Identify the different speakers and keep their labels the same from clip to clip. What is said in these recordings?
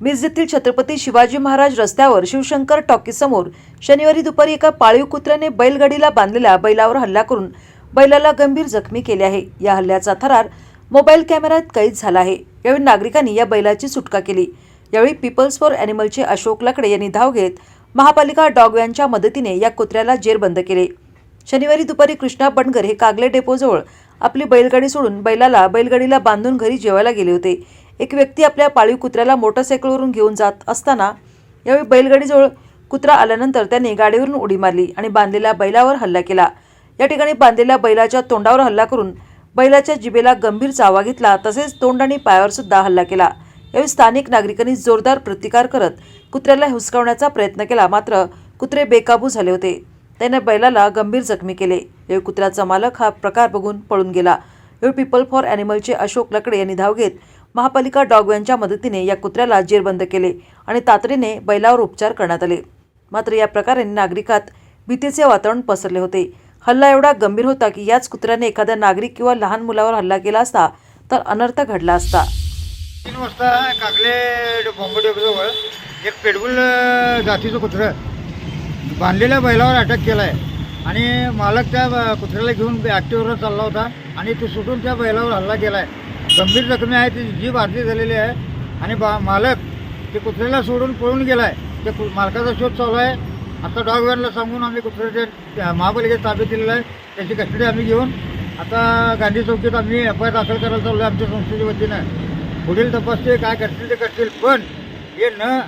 Speaker 1: मिरज येथील छत्रपती शिवाजी महाराज रस्त्यावर शिवशंकर टॉकीसमोर शनिवारी दुपारी एका पाळीव कुत्र्याने बैलगाडीला बांधलेल्या बैलावर हल्ला करून बैलाला गंभीर जखमी केले आहे. या हल्ल्याचा थरार मोबाईल कॅमेऱ्यात कैद झाला आहे. यावेळी नागरिकांनी या बैलाची सुटका केली. यावेळी पीपल्स फॉर अॅनिमलचे अशोक लकडे यांनी धाव घेत महापालिका डॉग मदतीने या कुत्र्याला जेरबंद केले. शनिवारी दुपारी कृष्णा बनगर हे कागले डेपोजवळ आपली बैलगाडी सोडून बैलाला बैलगाडीला बांधून घरी जेवायला गेले होते. एक व्यक्ती आपल्या पाळीव कुत्र्याला मोटरसायकलवरून घेऊन जात असताना यावेळी बैलगाडीजवळ कुत्रा आल्यानंतर त्यांनी गाडीवरून उडी मारली आणि बांधलेल्या बैलावर हल्ला केला. या ठिकाणी बांधलेल्या बैलाच्या तोंडावर हल्ला करून बैलाच्या जिभेला गंभीर चावा घेतला तसेच तोंड आणि पायावर सुद्धा हल्ला केला. यावेळी स्थानिक नागरिकांनी जोरदार प्रतिकार करत कुत्र्याला हुसकावण्याचा प्रयत्न केला मात्र कुत्रे बेकाबू झाले होते. त्याने बैलाला गंभीर जखमी केले. यावेळी कुत्र्याचा मालक हा प्रकार बघून पळून गेला. यावेळी पीपल फॉर अॅनिमलचे अशोक लकडे यांनी धाव घेत महापालिका डॉग यांच्या मदतीने या कुत्र्याला जेरबंद केले आणि तातडीने बैलावर उपचार करण्यात आले. मात्र या प्रकारे नागरिकात भीतीचे वातावरण पसरले होते. हल्ला एवढा गंभीर होता की याच कुत्र्याने एखाद्या नागरिक किंवा लहान मुलावर हल्ला केला असता तर अनर्थ घडला असता.
Speaker 2: तीन वाजता कागले बॉम्बे एक पेडबुल जातीचं कुत्रं बांधलेल्या बैलावर अटॅक केला आहे आणि मालक त्या कुत्र्याला घेऊन ॲक्टिव्हवर चालला होता आणि तो सुटून त्या बैलावर हल्ला केला आहे गंभीर जखमी आहे ती जीभ आरती झालेली आहे. आणि बा मालक ते कुत्र्याला सोडून पळून गेला आहे ते कु- मालकाचा शोध चालू आहे. आता डॉग वॅनला सांगून आम्ही कुत्र्याच्या महापालिकेत ताब्यात दिलेलं आहे. त्याची कस्टडी आम्ही घेऊन आता गांधी चौकीत आम्ही एफ आय दाखल करायला चाललो आहे आमच्या संस्थेच्या वतीनं. पुढील तपास ते काय करतील ते करतील पण हे न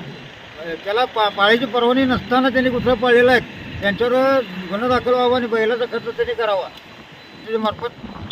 Speaker 2: त्याला पा पाळीची परवानगी नसताना त्यांनी कुत्रं पाळलेलं आहे. त्यांच्यावर गुन्हा दाखल व्हावा आणि बैलाचा खर्च त्यांनी करावा. त्याच्यामार्फत